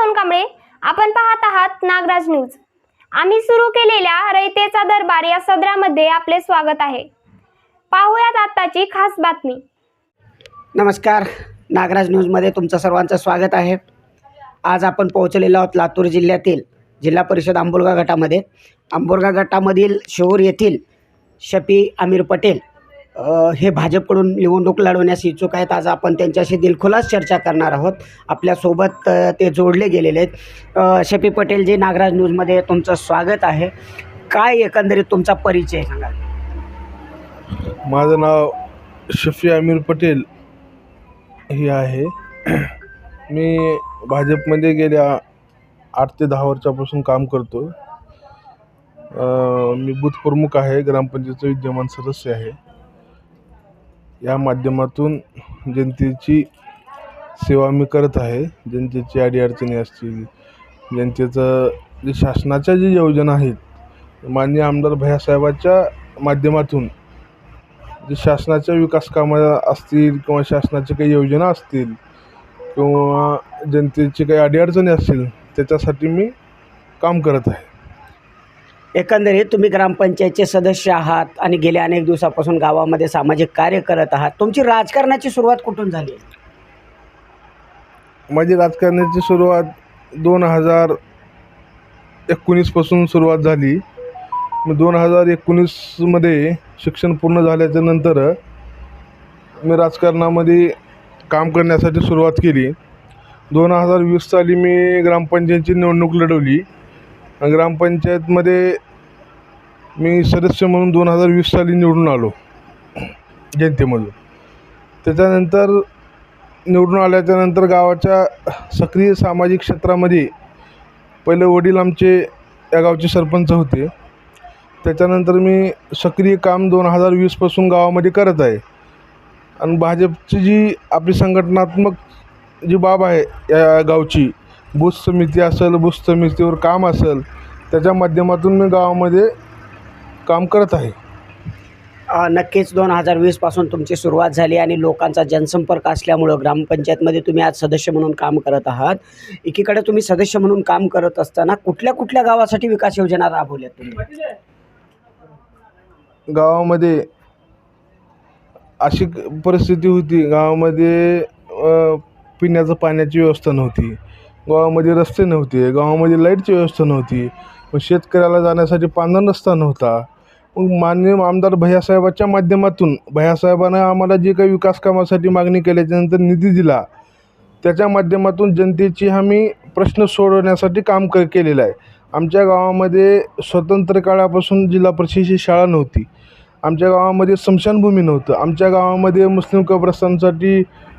सोनकांबळे आपण पाहत आहात नागराज न्यूज. आम्ही सुरू केलेल्या रयतेचा दरबार या सदरामध्ये आपले स्वागत आहे. पाहूयात आताची खास बातमी. नमस्कार नागराज न्यूजमध्ये तुमचं सर्वांचं स्वागत आहे. आज आपण पोहोचलेलो आहोत लातूर जिल्ह्यातील जिल्हा परिषद आंबोलगा गटामध्ये. आंबोलगा गटामधील शिवूर येथील शफी आमिर पटेल हे भाजपकडून निवडणूक लढवण्यास इच्छुक आहेत. आज आपण त्यांच्याशी दिलखुलास चर्चा करणार आहोत. आपल्यासोबत ते जोडले गेलेले आहेत. शफी पटेल जी नागराज न्यूजमध्ये तुमचं स्वागत आहे. काय एकंदरीत तुमचा परिचय सांगा माझं नाव शफी आमिर पटेल हे आहे. मी भाजपमध्ये गेल्या आठ ते दहा वर्षापासून काम करतो मी बूथ प्रमुख आहे. ग्रामपंचायतचं विद्यमान सदस्य आहे. या माध्यमातून जनतेची सेवा मी करत आहे. जनतेची अडीअडचणी असतील जनतेचं जे शासनाच्या जे योजना आहेत माननीय आमदार भैयासाहेबाच्या माध्यमातून जे शासनाच्या विकास कामं असतील किंवा शासनाच्या काही योजना असतील किंवा जनतेची काही अडीअडचणी असतील त्याच्यासाठी मी काम करत आहे. एकंदरीत तुम्ही ग्रामपंचायतचे सदस्य आहात आणि गेल्या अनेक दिवसापासून गावामध्ये सामाजिक कार्य करत आहात. तुमची राजकारणाची सुरुवात कुठून झाली? माझी राजकारणाची सुरुवात दोन हजार एकोणीसपासून सुरुवात झाली. मी दोन हजार एकोणीसमध्ये शिक्षण पूर्ण झाल्याच्यानंतर मी राजकारणामध्ये काम करण्यासाठी सुरुवात केली. दोन हजार वीस साली मी ग्रामपंचायतची निवडणूक लढवली. ग्रामपंचायतमध्ये मी सदस्य म्हणून दोन हजार वीस साली निवडून आलो जनतेमधून. त्याच्यानंतर निवडून आल्याच्यानंतर गावाच्या सक्रिय सामाजिक क्षेत्रामध्ये पहिले वडील आमचे या गावचे सरपंच होते. त्याच्यानंतर मी सक्रिय काम दोन हजार वीसपासून गावामध्ये करत आहे. आणि भाजपची जी आपली संघटनात्मक जी बाब आहे या गावची बूथ समिती असेल बूथ समितीवर काम असेल त्याच्या माध्यमातून मी गावामध्ये काम करत आहे. अ, नक्कीच दोन हजार वीसपासून तुमची सुरुवात झाली आणि लोकांचा जनसंपर्क असल्यामुळं ग्रामपंचायतमध्ये तुम्ही आज सदस्य म्हणून काम करत आहात. एकीकडे तुम्ही सदस्य म्हणून काम करत असताना कुठल्या कुठल्या गावासाठी विकास योजना राबवल्या तुम्ही? गावामध्ये अशी क- परिस्थिती होती. गावामध्ये अ, पिण्याचं पाण्याची व्यवस्था नव्हती. गावामध्ये रस्ते नव्हते गावामध्ये लाईटची व्यवस्था नव्हती मग शेतकऱ्याला जाण्यासाठी पांढरा रस्ता नव्हता. मग माननीय आमदार भैयासाहेबाच्या माध्यमातून भैयासाहेबानं आम्हाला जे काही विकास कामासाठी मागणी केल्याच्यानंतर निधी दिला. त्याच्या माध्यमातून जनतेची आम्ही प्रश्न सोडवण्यासाठी काम क केलेलं आहे. आमच्या गावामध्ये स्वतंत्र काळापासून जिल्हा परिषदेची शाळा नव्हती. आमच्या गावामध्ये स्मशानभूमी नव्हतं. आमच्या गावामध्ये मुस्लिम कब्रस्तांसाठी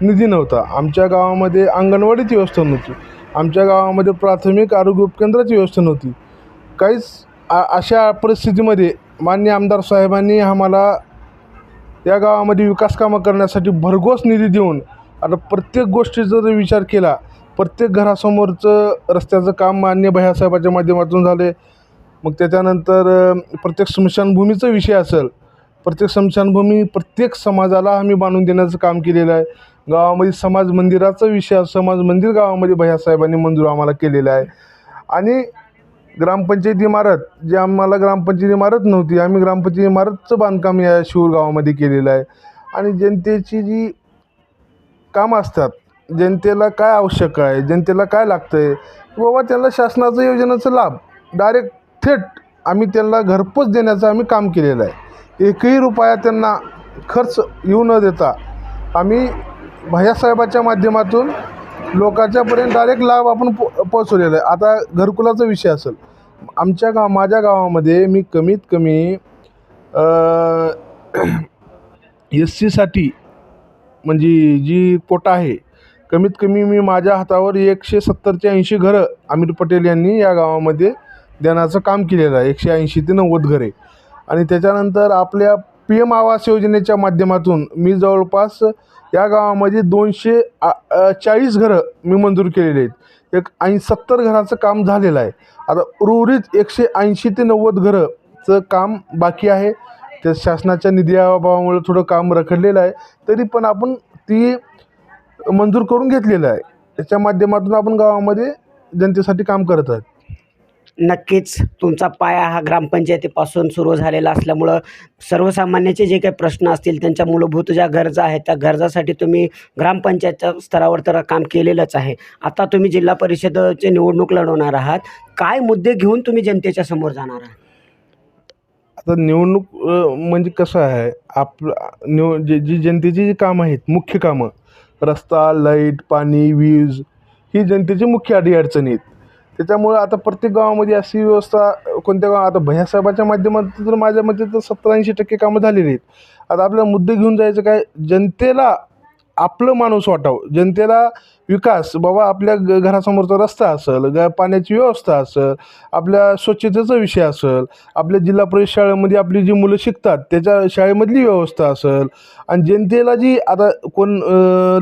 निधी नव्हता. आमच्या गावामध्ये अंगणवाडीची व्यवस्था नव्हती. आमच्या गावामध्ये प्राथमिक आरोग्य उपकेंद्राची व्यवस्था नव्हती. काहीच आ अशा परिस्थितीमध्ये मान्य आमदार साहेबांनी आम्हाला या गावामध्ये विकास कामं करण्यासाठी भरघोस निधी देऊन आता प्रत्येक गोष्टीचा जर विचार केला प्रत्येक घरासमोरचं रस्त्याचं काम मान्य भैयासाहेबाच्या माध्यमातून झाले मग त्याच्यानंतर प्रत्येक स्मशानभूमीचा विषय असेल प्रत्येक स्मशानभूमी प्रत्येक समाजाला आम्ही बांधून देण्याचं काम केलेलं आहे. गावामध्ये समाज मंदिराचा विषय समाज मंदिर गावामध्ये भैयासाहेबांनी मंजूर आम्हाला केलेलं आहे. आणि ग्रामपंचायत इमारत जी आम्हाला ग्रामपंचायत इमारत नव्हती आम्ही ग्रामपंचायत इमारतचं बांधकाम या शिवूर गावामध्ये केलेलं आहे. आणि जनतेची जी कामं असतात जनतेला काय आवश्यक आहे जनतेला काय लागतं आहे बाबा त्यांना शासनाचं योजनेचा लाभ डायरेक्ट थेट आम्ही त्यांना घरपोच देण्याचं आम्ही काम केलेलं आहे. एकही रुपया त्यांना खर्च येऊ न देता आम्ही भैयासाहेबाच्या माध्यमातून लोकांच्यापर्यंत डायरेक्ट लाभ आपण पो पोचवलेला आहे. आता घरकुलाचा विषय असेल. आमच्या गाव माझ्या गावामध्ये मी कमीत कमी एस सीसाठी म्हणजे जी कोटा आहे कमीत कमी मी माझ्या हातावर एकशे सत्तरचे ऐंशी घरं अमिर पटेल यांनी या गावामध्ये देण्याचं काम केलेलं आहे. एकशे ऐंशी ते नव्वद घरे. आणि त्याच्यानंतर आपल्या पी एम आवास योजनेच्या माध्यमातून मी जवळपास या गावामध्ये दोनशे चाळीस घरं मी मंजूर केलेली आहेत. एक ऐं सत्तर घराचं काम झालेलं आहे. आता उर्वरित एकशे ऐंशी ते नव्वद घरंचं काम बाकी आहे. त्या शासनाच्या निधी अभावामुळे थोडं काम रखडलेलं आहे. तरी पण आपण ती मंजूर करून घेतलेलं आहे. त्याच्या माध्यमातून आपण गावामध्ये जनतेसाठी काम करत आहेत. नक्कीच तुमचा पाया हा ग्रामपंचायतीपासून सुरू झालेला असल्यामुळं सर्वसामान्याचे जे काही प्रश्न असतील त्यांच्या मूलभूत ज्या गरजा आहेत त्या गरजासाठी तुम्ही ग्रामपंचायतच्या स्तरावर तर काम केलेलंच आहे. आता तुम्ही जिल्हा परिषदेची निवडणूक लढवणार आहात. काय मुद्दे घेऊन तुम्ही जनतेच्या समोर जाणार आहात? आता निवडणूक म्हणजे कसं आहे आपलं निव जे जी जनतेची जी कामं आहेत मुख्य कामं रस्ता लाइट पाणी वीज ही जनतेची मुख्य अडीअडचणी आहेत. त्याच्यामुळं आता प्रत्येक गावामध्ये अशी व्यवस्था कोणत्या गाव आता भैयासाहेबाच्या माध्यमातून तर माझ्या मते तर सत्तर ऐंशी टक्के कामं झालेली आहेत. आता आपल्याला मुद्दे घेऊन जायचं काय? जनतेला आपलं माणूस वाटावं. जनतेला विकास बाबा आपल्या ग घरासमोरचा रस्ता असेल ग पाण्याची व्यवस्था असेल आपल्या स्वच्छतेचा विषय असेल आपल्या जिल्हा परिषद शाळेमध्ये आपली जी मुलं शिकतात त्याच्या शाळेमधली व्यवस्था असेल. आणि जनतेला जी आता कोण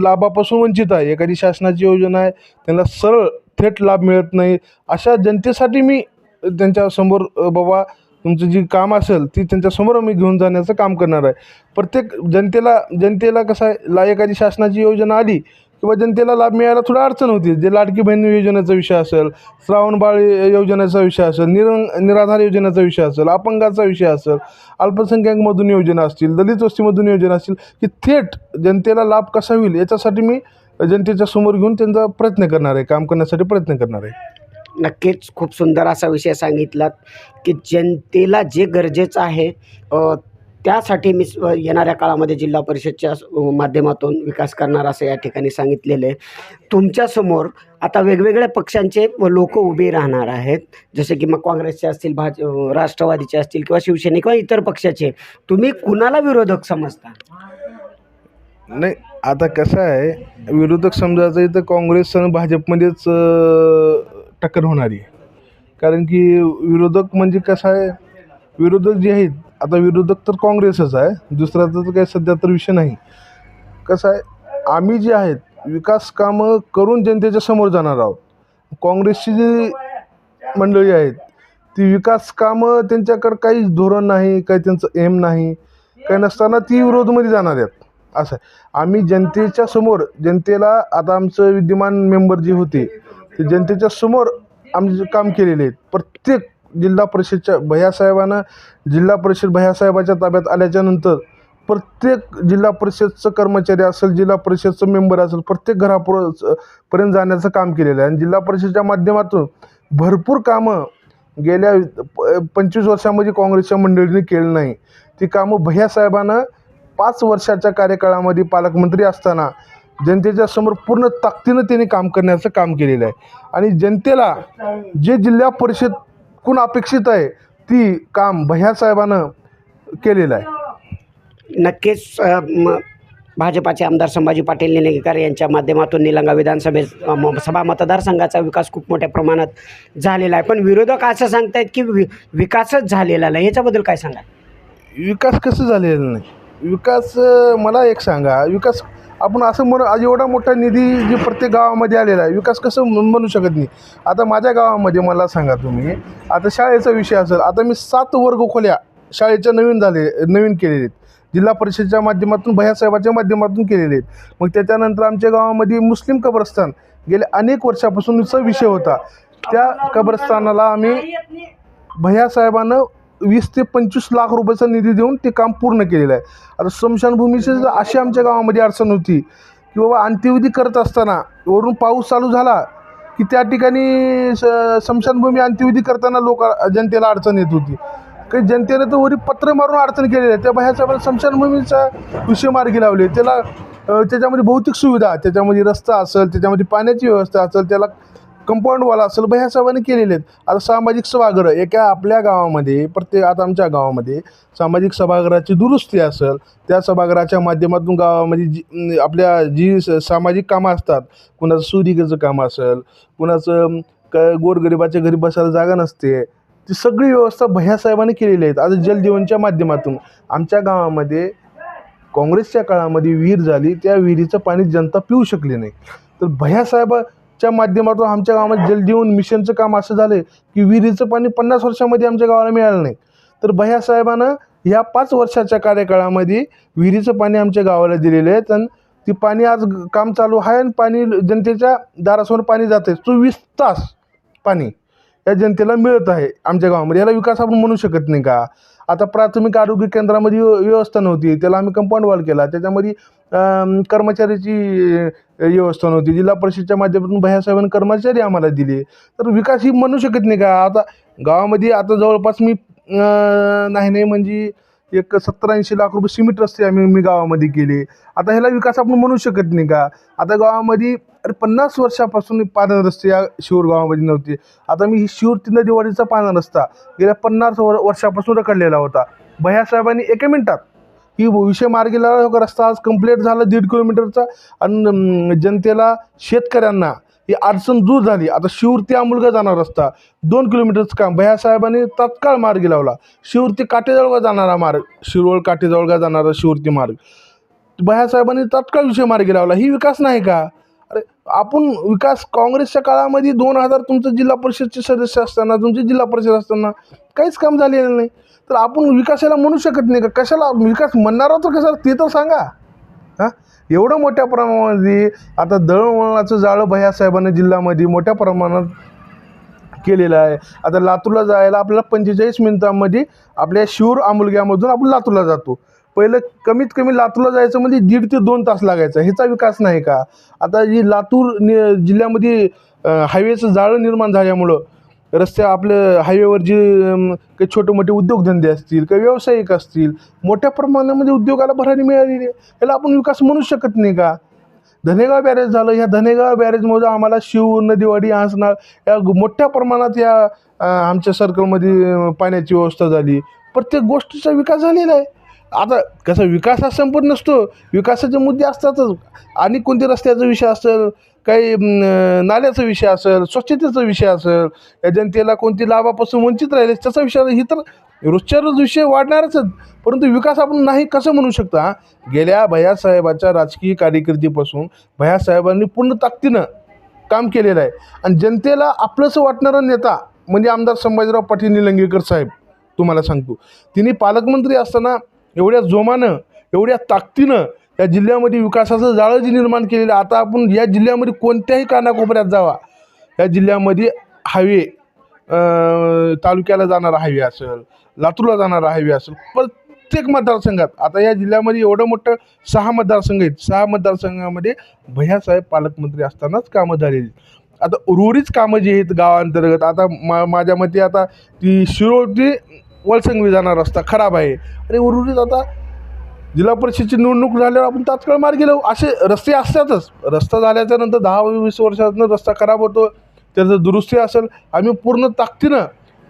लाभापासून वंचित आहे एखादी शासनाची योजना आहे त्यांना सरळ थेट लाभ मिळत नाही. अशा जनतेसाठी मी त्यांच्यासमोर बाबा तुमचं जी काम असेल ती त्यांच्यासमोर मी घेऊन जाण्याचं काम करणार आहे. प्रत्येक जनतेला जनतेला कसं आहे ला एखादी शासनाची योजना आली किंवा जनतेला लाभ मिळायला थोडं अडचण होती. जे लाडकी बहीण योजनेचा विषय असेल श्रावणबाळ योजनेचा विषय असेल निरं निराधार योजनेचा विषय असेल अपंगाचा विषय असेल अल्पसंख्याकमधून योजना असतील दलित वस्तीमधून योजना असतील की थेट जनतेला लाभ कसा होईल याच्यासाठी मी जनतेच्या समोर घेऊन त्यांचा प्रयत्न करणार आहे काम करण्यासाठी प्रयत्न करणार आहे. नक्कीच खूप सुंदर असा विषय सांगितलात की जनतेला जे गरजेचं आहे अ, त्यासाठी मी स- येणाऱ्या काळामध्ये जिल्हा परिषदच्या स- माध्यमातून विकास करणार असं या ठिकाणी सांगितलेलं आहे. तुमच्यासमोर आता वेगवेगळ्या पक्षांचे लोक उभे राहणार आहेत जसे की मग काँग्रेसचे असतील भाज राष्ट्रवादीचे असतील किंवा शिवसेने किंवा इतर पक्षाचे तुम्ही कुणाला विरोधक समजता? नाही आता कसं आहे विरोधक समजायचं तर काँग्रेस आणि भाजपमध्येच टक्कर होणारी आहे. कारण की विरोधक म्हणजे कसं आहे विरोधक जे आहेत आता विरोधक तर काँग्रेसच आहे दुसरा तर काही सध्या तर विषय नाही. कसं आहे आम्ही जे आहेत विकास कामं करून जनतेच्या समोर जाणार आहोत. काँग्रेसची जी मंडळी आहेत ती विकास कामं त्यांच्याकडं काही धोरण नाही काही त्यांचं एम नाही काही नसताना ती विरोधमध्ये जाणार आहेत. असं आहे. आम्ही जनतेच्या समोर जनतेला आता आमचं विद्यमान मेंबर जे होते ते जनतेच्या समोर आमचे काम केलेले आहेत. प्रत्येक जिल्हा परिषदच्या भैयासाहेबांना जिल्हा परिषद भैयासाहेबाच्या ताब्यात आल्याच्यानंतर प्रत्येक जिल्हा परिषदचं कर्मचारी असेल जिल्हा परिषदचं मेंबर असेल प्रत्येक घरापुर पर्यंत जाण्याचं काम केलेलं आहे. आणि जिल्हा परिषदच्या माध्यमातून भरपूर कामं गेल्या प- पंचवीस वर्षामध्ये काँग्रेसच्या मंडळीने केलं नाही. ती कामं भैयासाहेबांना पाच वर्षाच्या कार्यकाळामध्ये पालकमंत्री असताना जनतेच्या समोर पूर्ण ताकदीनं त्यांनी काम करण्याचं काम केलेलं आहे. आणि जनतेला जे जिल्हा परिषद कोण अपेक्षित आहे ती काम भैयासाहेबानं केलेलं आहे. नक्कीच भाजपाचे आमदार संभाजी पाटील निलंगेकर यांच्या माध्यमातून निलंगा विधानसभे सभा मतदारसंघाचा विकास खूप मोठ्या प्रमाणात झालेला आहे. पण विरोधक असं सांगतायत की वि विकासच झालेला नाही. याच्याबद्दल काय सांगा विकास कसं झालेला नाही? विकास मला एक सांगा. विकास आपण असं म्हणू आज एवढा मोठा निधी जे प्रत्येक गावामध्ये आलेला आहे विकास कसं म्हणू शकत नाही. आता माझ्या गावामध्ये मला सांगा तुम्ही आता शाळेचा विषय असेल आता मी सात वर्ग खोल्या शाळेच्या नवीन झाले नवीन केलेले आहेत. जिल्हा परिषदेच्या माध्यमातून भैयासाहेबाच्या माध्यमातून केलेले आहेत. मग त्याच्यानंतर आमच्या गावामध्ये मुस्लिम कब्रस्तान गेल्या अनेक वर्षापासूनचा विषय होता. त्या कब्रस्तानाला आम्ही भैयासाहेबानं वीस ते पंचवीस लाख रुपयाचा निधी देऊन ते काम पूर्ण केलेलं आहे. आता स्मशानभूमीची अशी आमच्या गावामध्ये अडचण होती की बाबा अंत्यविधी करत असताना वरून पाऊस चालू झाला की त्या ठिकाणी स स्मशानभूमी अंत्यविधी करताना लोक जनतेला अडचण येत होती. काही जनतेने तर वरी पत्र मारून अडचण केलेली आहे. त्या बाह्यासाहेबांना स्मशानभूमीचा विषय मार्गी लावले. त्याला त्याच्यामध्ये भौतिक सुविधा त्याच्यामध्ये रस्ता असेल त्याच्यामध्ये पाण्याची व्यवस्था असेल त्याला कंपाऊंडवाला असेल ह्या सर्वांनी केलेले आहेत. आता सामाजिक सभागृह एका आपल्या गावामध्ये प्रत्येक आता आमच्या गावामध्ये सामाजिक सभागृहाची दुरुस्ती असेल त्या सभागृहाच्या माध्यमातून गावामध्ये जी आपल्या जी स- सामाजिक कामं असतात कुणाचं सुरिकेचं काम असेल कुणाचं क गोरगरिबाच्या घरी बसायला जागा नसते ती सगळी व्यवस्था भैयासाहेबांनी केलेली आहेत. आता जलजीवनच्या माध्यमातून आमच्या गावामध्ये काँग्रेसच्या काळामध्ये विहीर झाली त्या विहिरीचं पाणी जनता पिऊ शकली नाही. तर च्या माध्यमातून आमच्या गावामध्ये जलजीवन मिशनचं काम असं झालं की विहिरीचं पाणी पन्नास वर्षामध्ये आमच्या गावाला मिळालं नाही. तर भैयासाहेबानं ह्या पाच वर्षाच्या कार्यकाळामध्ये विहिरीचं पाणी आमच्या गावाला दिलेलं आहे. आणि ती पाणी आज काम चालू आहे आणि पाणी जनतेच्या दारासमोर पाणी जात आहे. चोवीस तास पाणी या जनतेला मिळत आहे आमच्या गावामध्ये. याला विकास आपण म्हणू शकत नाही का? आता प्राथमिक आरोग्य केंद्रामध्ये व्यवस्था नव्हती. त्याला आम्ही कंपाऊंड वॉल केला. त्याच्यामध्ये कर्मचाऱ्याची व्यवस्था नव्हती. जिल्हा परिषदच्या माध्यमातून भैयासाहेबांनी कर्मचारी आम्हाला दिले. तर विकास ही म्हणू शकत नाही का? आता गावामध्ये आता जवळपास मी नाही नाही म्हणजे एक सत्तर ऐंशी लाख रुपये सिमेंट रस्ते आम्ही मी गावामध्ये केले. आता ह्याला विकास आपण म्हणू शकत नाही का? आता गावामध्ये अरे पन्नास वर्षापासून पानं रस्ते या शिवर गावामध्ये नव्हते. आता मी ही शिवर तिंदा दिवाळीचा पाना रस्ता गेल्या पन्नास वर वर्षापासून रखडलेला होता. भैयासाहेबांनी एका मिनटात ही विषय मार्गी लावला रस्ता आज कंप्लीट झाला दीड किलोमीटरचा. आणि जनतेला शेतकऱ्यांना ही अडचण दूर झाली. आता शिवर ते आमुलगा जाणार रस्ता. दोन किलोमीटरचं काम. भैयासाहेबांनी तात्काळ मार्गी लावला. शिवर ते काटेजवळगा जाणारा मार्ग. शिरोळ काटेजवळगा जाणारा शिवरती मार्ग. भैयासाहेबांनी तात्काळ विषय मार्गी लावला. ही विकास नाही का? अरे आपण विकास काँग्रेसच्या काळामध्ये दोन हजार तुमचं जिल्हा परिषदचे सदस्य असताना तुमचे जिल्हा परिषद असताना काहीच काम झालेलं नाही. तर आपण विकासाला म्हणू शकत नाही का? कशाला विकास म्हणणार तर कशाला? ते तर सांगा. हां? एवढं मोठ्या प्रमाणामध्ये आता दळणवळणाचं जाळं भैयासाहेबांनी जिल्ह्यामध्ये मोठ्या प्रमाणात केलेलं आहे. आता लातूरला जायला आपल्याला पंचेचाळीस मिनिटांमध्ये आपल्या शिवर आमुलग्यामधून आपण लातूरला जातो. पहिलं कमीत कमी लातूरला जायचं म्हणजे दीड ते दोन तास लागायचा. ह्याचा विकास नाही का? आता जी लातूर नि जिल्ह्यामध्ये हायवेचं जाळं निर्माण झाल्यामुळं रस्ते आपलं हायवेवर जे काही छोटे मोठे उद्योगधंदे असतील काही व्यावसायिक असतील मोठ्या प्रमाणामध्ये उद्योगाला भरारी मिळालेली आहे. याला आपण विकास म्हणू शकत नाही का? धनेगाव बॅरेज झालं ह्या धनेगाव बॅरेजमध्ये आम्हाला शिव नदीवाडी आसनाळ या मोठ्या प्रमाणात या आमच्या सर्कलमध्ये पाण्याची व्यवस्था झाली. प्रत्येक गोष्टीचा विकास झालेला आहे. आता कसा विकास हा संपत नसतो. विकासाचे मुद्दे असतातच. आणि कोणते रस्त्याचा विषय असेल काही नाल्याचा विषय असेल स्वच्छतेचा विषय असेल या जनतेला कोणती लाभापासून वंचित राहिले त्याचा विषय ही तर रोजच्या रोज विषय वाढणारच आहेत. परंतु विकास आपण नाही कसं म्हणू शकता? गेल्या भैयासाहेबाच्या राजकीय कारकिर्दीपासून भैयासाहेबांनी पूर्ण ताकदीनं काम केलेलं आहे. आणि जनतेला आपलंसं वाटणारा नेता म्हणजे आमदार संभाजीराव पाटील निलंगेकर साहेब तुम्हाला सांगतो. तिने पालकमंत्री असताना एवढ्या जोमानं एवढ्या ताकदीनं या जिल्ह्यामध्ये विकासाचं जाळं जे निर्माण केलेलं आता आपण या जिल्ह्यामध्ये कोणत्याही कानाकोपऱ्यात जावा. या जिल्ह्यामध्ये हायवे तालुक्याला जाणारा हायवे असेल लातूरला जाणारा हायवे असेल प्रत्येक मतदारसंघात. आता या जिल्ह्यामध्ये एवढं मोठं सहा मतदारसंघ आहेत. सहा मतदारसंघामध्ये भैयासाहेब पालकमंत्री असतानाच कामं झालेली आता उर्वरित कामं जी आहेत गावांतर्गत आता मा माझ्या मते आता ती शिरोळ ते वलसंगवी जाणारा रस्ता खराब आहे. आणि उर्वरित आता जिल्हा परिषदची निवडणूक झाल्यावर आपण तात्काळ मार्गी लावू असे रस्ते असतातच. रस्ता झाल्याच्यानंतर दहा वीस वर्षातनं रस्ता खराब होतो. त्याचं दुरुस्ती असेल. आम्ही पूर्ण ताकदीनं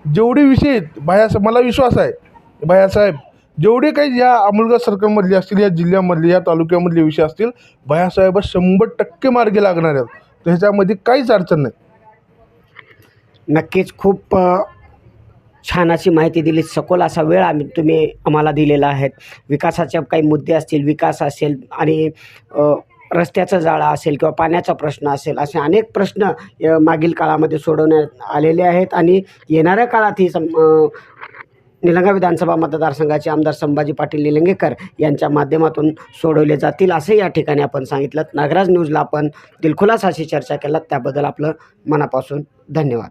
जेवढे विषय आहेत मला विश्वास आहे बायासाहेब जेवढे काही या अमुलगा सर्कलमधले असतील या जिल्ह्यामधले या तालुक्यामधले विषय असतील भयासाहेब शंभर टक्के मार्गी लागणार आहेत. तर ह्याच्यामध्ये काहीच अडचण नाही. नक्कीच खूप छान अशी माहिती दिली. सखोल असा वेळ आम्ही तुम्ही आम्हाला दिलेला आहे. विकासाचे काही मुद्दे असतील विकास असेल आणि रस्त्याचा रस्त्याचं असेल किंवा पाण्याचा प्रश्न असेल असे अनेक प्रश्न मागील काळामध्ये सोडवण्यात आलेले आहेत आणि येणाऱ्या काळातही सम निलंगा विधानसभा मतदारसंघाचे आमदार संभाजी पाटील निलंगेकर यांच्या माध्यमातून सोडवले जातील असं या ठिकाणी आपण सांगितलं. नागराज न्यूजला आपण दिलखुलास अशी चर्चा केलात. त्याबद्दल आपलं मनापासून धन्यवाद.